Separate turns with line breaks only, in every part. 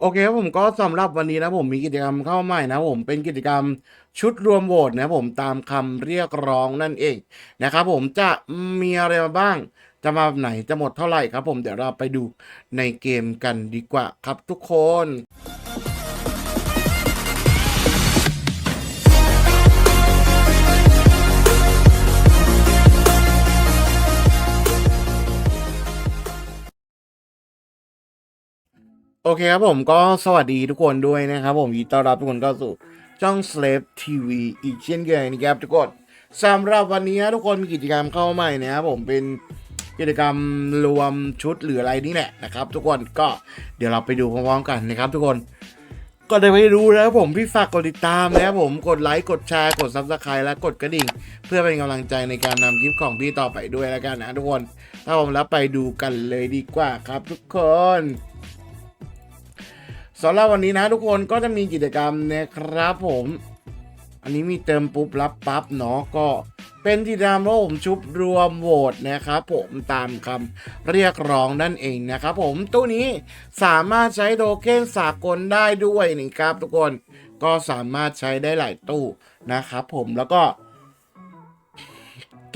โอเคครับผมก็สำหรับวันนี้นะผมมีกิจกรรมเข้าใหม่นะผมเป็นกิจกรรมชุดรวมโหวตนะผมตามคำเรียกร้องนั่นเองนะครับผมจะมีอะไรมาบ้าง จะมาไหนจะหมดเท่าไหร่ครับผมเดี๋ยวเราไปดูในเกมกันดีกว่าครับทุกคน โอเคครับผมก็สวัสดีทุกคนด้วยนะครับผมยินดีต้อนรับทุกคนเข้าสู่ช่อง Slave TV อีกเช่นเคยนะครับทุกคนสำหรับวันนี้ทุกคนมีกิจกรรมเข้าใหม่นะครับผมเป็นกิจกรรมรวมชุดหรืออะไรนี่แหละนะครับ ทุกคนก็เดี๋ยวเราไปดูพร้อมๆกันนะครับ ทุกคนก็ได้ไปดูนะครับผมพี่ฝากกดติดตามนะครับผมกดไลค์กดแชร์กดซับสไครต์และกดกระดิ่ง เพื่อเป็นกำลังใจในการนำคลิปของพี่ต่อไปด้วยแล้วกันนะทุกคนถ้าผมแล้วไปดูกันเลยดีกว่าครับ ทุกคน สำหรับวันนี้นะทุกคนก็จะมีกิจกรรมนะครับผม อันนี้มีเติมปุ๊บรับปั๊บเนาะก็เป็นกิจกรรมว่าผมชุบรวมโหวตนะครับผมตามคำเรียกร้องนั่นเองนะครับผมตู้นี้สามารถใช้โทเค็นสากลได้ด้วยนะครับทุกคนก็สามารถใช้ได้หลายตู้นะครับผมแล้วก็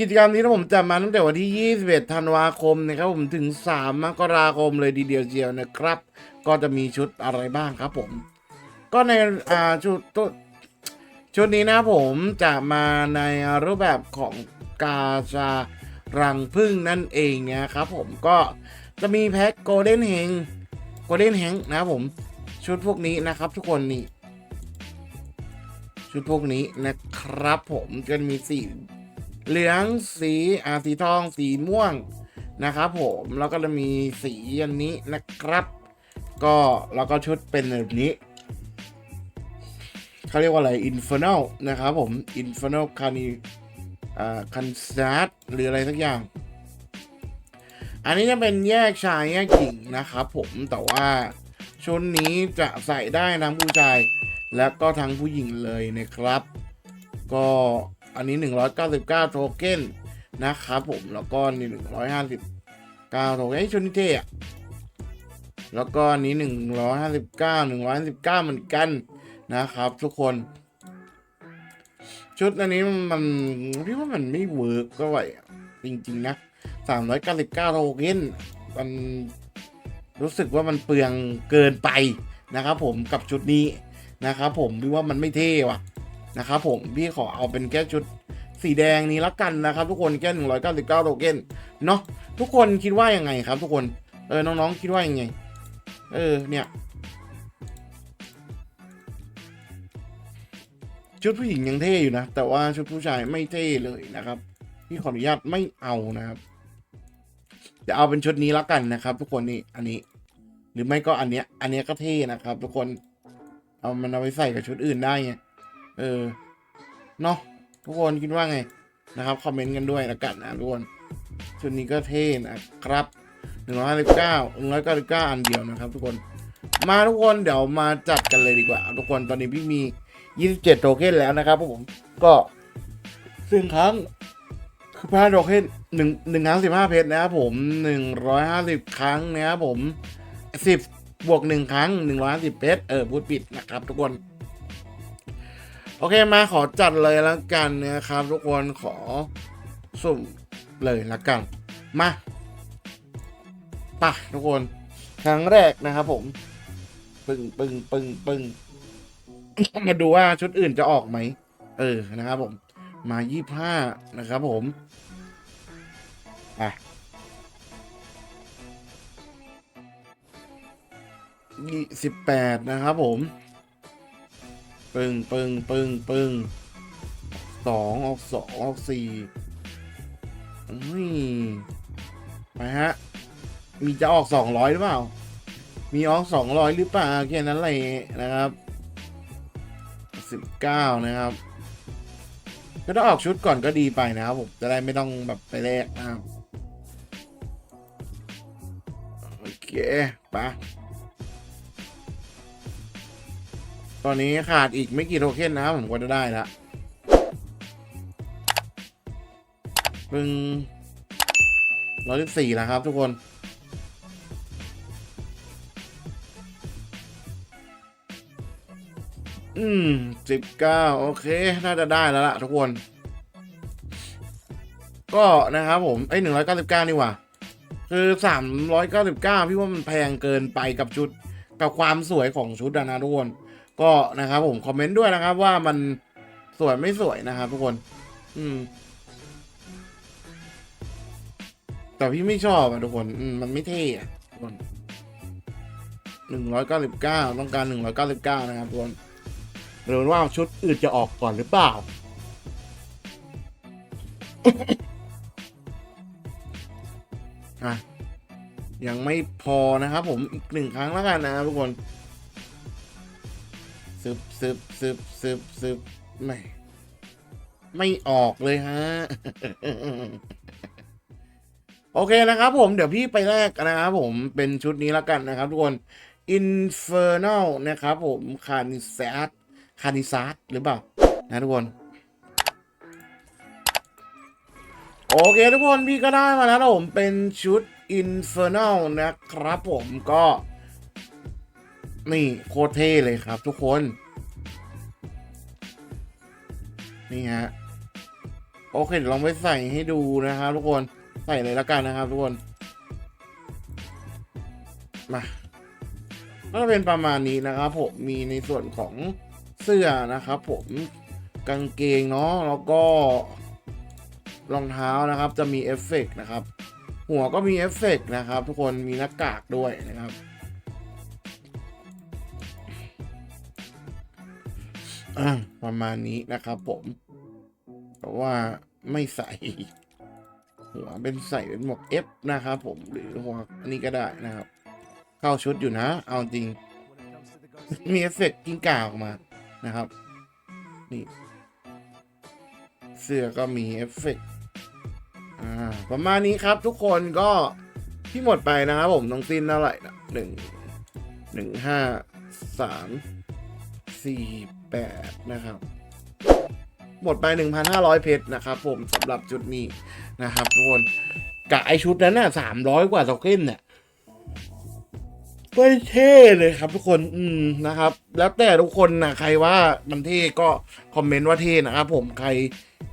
กิจกรรมนี้นะผมจะมาตั้งแต่วันที่ 21 ธันวาคมนะครับผมถึง 3 มกราคมเลยทีเดียวเชียวนะครับ ก็จะมีชุดอะไรบ้างครับผม ก็ในอ่าชุดชุดนี้นะผมจะมาในรูปแบบของกาชารังพึ่งนั่นเองนะครับผมก็จะมีแพ็คโกลเด้นเฮงโกลเด้นแฮงนะครับผมชุดพวกนี้นะครับทุกคนนี่ชุดพวกนี้นะครับผมก็จะมีสี เหลืองสีอาสีทองสีม่วงนะครับผมแล้วก็จะมีสีอันนี้นะครับ ก็แล้วก็ชุดเป็นแบบนี้เขาเรียกว่าอะไร Infernal นะครับผม Infernal c a n i อ่า c a n s a t หรืออะไรสักอย่าง อันนี้จะเป็นแยกชายแยกหญิงนะครับผมแต่ว่าชุดนี้จะใส่ได้ทั้งผู้ชาย และก็ทั้งผู้หญิงเลยนะครับ ก็ อันนี้ 199 โทเค็นนะครับผมแล้วก็นี่159 โทเค็นเอ้ยชุดนี้เท่อะแล้วก็อันนี้ 159 159 เหมือนกันนะครับทุกคน ชุดอันนี้มันพี่ว่ามันไม่เวิร์กก็ไหวจริงๆนะ 399 โทเค็นมันรู้สึกว่ามันเปลืองเกินไปนะครับผมกับชุดนี้นะครับผมพี่ว่ามันไม่เท่ว่ะ นะครับผมพี่ขอเอาเป็นแค่ชุดสีแดงนี้ละกันนะครับ ทุกคนแค่หนึ่งร้อยเก้าสิบเก้าโทเค็นเนาะทุกคนคิดว่ายังไงครับ ทุกคนเออน้องๆคิดว่ายังไง เออเนี่ยชุดผู้หญิงยังเท่อยู่นะ แต่ว่าชุดผู้ชายไม่เท่เลยนะครับ พี่ขออนุญาตไม่เอานะครับจะเอาเป็นชุดนี้ละกันนะครับ ทุกคนนี่อันนี้ หรือไม่ก็อันเนี้ยอันเนี้ยก็เท่นะครับ ทุกคนเอามันเอาไปใส่กับชุดอื่นได้ไง เออเนาะทุกคนคิดว่าไงนะครับคอมเมนต์กันด้วยละกันนะทุกคนชุดนี้ก็เท่นะครับหนึ่งร้อยห้าสิบเก้าหนึ่งร้อยเก้าสิบเก้าอันเดียวนะครับ ทุกคนมาทุกคนเดี๋ยวมาจัดกันเลยดีกว่า ทุกคนตอนนี้พี่มียี่สิบเจ็ดโทเค็นแล้วนะครับผมก็ซึ่งครั้งคือพาโทเค็นหนึ่งหนึ่งครั้งสิบห้าเพชรนะครับผมหนึ่งร้อยห้าสิบครั้งนะครับผมสิบบวกหนึ่งครั้งหนึ่งร้อยสิบเพชรเออพูดผิดนะครับ ทุกคน โอเคมาขอจัดเลยล้วกันนะครับทุกคนขอสุ่มเลยล้วกัน มาไป่ะทุกคนครั้งแรกนะครับผม ปึ้งปึ้งปึ้งปึ้งมาดูว่าชุดอื่นจะออกไหม เออนะครับผม มายี่ห้านะครับผมอะยี่สิบแปดนะครับผม ปึ้งปึ้งปึ้งปึ้งสองออกสองออกสี่อุ้ยไปฮะ มีจะออกสองร้อยหรือเปล่า มีออกสองร้อยหรือเปล่าแค่นั้นเลยนะครับสิบเก้านะครับก็ถ้าออกชุดก่อนก็ดีไปนะครับผมจะได้ไม่ต้องแบบไปแลกนะครับโอเคไป ตอนนี้ขาดอีกไม่กี่โทเค็นนะครับผมก็จะได้ละเพิ่งร้อยสี่แล้วครับ ทุกคน อืมสิบเก้าโอเค น่าจะได้แล้วล่ะ ทุกคน ก็นะครับผม ไอ้หนึ่งร้อยเก้าสิบเก้านี่หว่าคือสามร้อยเก้าสิบเก้าพี่ว่ามันแพงเกินไปกับชุด กับความสวยของชุดนะทุกคน ก็นะครับผมคอมเมนต์ด้วยนะครับ ว่ามันสวยไม่สวยนะครับทุกคน อืม แต่พี่ไม่ชอบอะทุกคน อืมมันไม่เท่อะทุกคนหนึ่งร้อยเก้าสิบเก้าต้องการหนึ่งร้อยเก้าสิบเก้านะครับทุกคนหรือว่าชุดอื่นจะออกก่อนหรือเปล่า อะยังไม่พอนะครับผมอีกหนึ่งครั้งแล้วกันนะครับทุกคน ซึบซึบซึบซึบซึบไม่ ไม่ออกเลยฮะ โอเคนะครับผมเดี๋ยวพี่ไปแรกนะครับผมเป็นชุดนี้แล้วกันนะครับทุกคน Infernal นะครับผมคานิซัสคานิซัสหรือเปล่า นะทุกคน โอเคทุกคนพี่ก็ได้มาแล้วผมเป็นชุด Infernal นะครับผมก็ นี่โคตรเท่เลยครับทุกคน นี่ฮะ โอเคเดี๋ยวลองไปใส่ให้ดูนะครับทุกคนใส่เลยล้วกันนะครับทุกคน มาก็จะเป็นประมาณนี้นะครับผมมีในส่วนของเสื้อนะครับผมกางเกงเนาะแล้วก็รองเท้านะครับ จะมีเอฟเฟกต์นะครับ หัวก็มีเอฟเฟกต์นะครับ ทุกคนมีหน้ากากด้วยนะครับ อะประมาณนี้นะครับผมแต่ว่าไม่ใส่หัวเป็นใส่เป็นหมวก F นะครับผมหรือหัวอันนี้ก็ได้นะครับ เข้าชุดอยู่นะ เอาจริง มีเอฟเฟกต์กิ้งก่าออกมานะครับ นี่ เสื้อก็มีเอฟเฟกต์ประมาณนี้ครับทุกคนก็ที่หมดไปนะครับผมต้องสิ้นเท่าไหร่นะหนึ่งหนึ่งห้าสามสี่ แปดนะครับ หมดไป 1,500 เพชรนะครับ ผมสำหรับชุดนี้นะครับทุกคนกับไอชุดนั้นน่ะ300 กว่าโทเค็นเนี่ยไม่เท่เลยครับทุกคน อืมนะครับ แล้วแต่ทุกคนนะใครว่ามันเท่ก็คอมเมนต์ว่าเท่นะครับผมใคร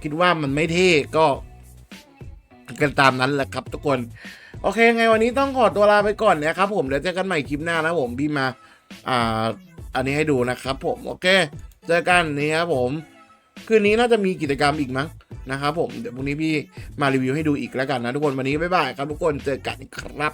คิดว่ามันไม่เท่ก็กันตามนั้นแหละครับ ทุกคน โอเค ไงวันนี้ต้องขอตัวลาไปก่อนนะครับผมเดี๋ยวเจอกันใหม่คลิปหน้านะผมพี่มา อ่า อันนี้ให้ดูนะครับผม โอเค เจอกันนี่ครับผม คืนนี้น่าจะมีกิจกรรมอีกมั้งนะครับผม เดี๋ยวพรุ่งนี้พี่มารีวิวให้ดูอีกแล้วกันนะทุกคนวันนี้บ๊ายบายครับทุกคนเจอกันครับ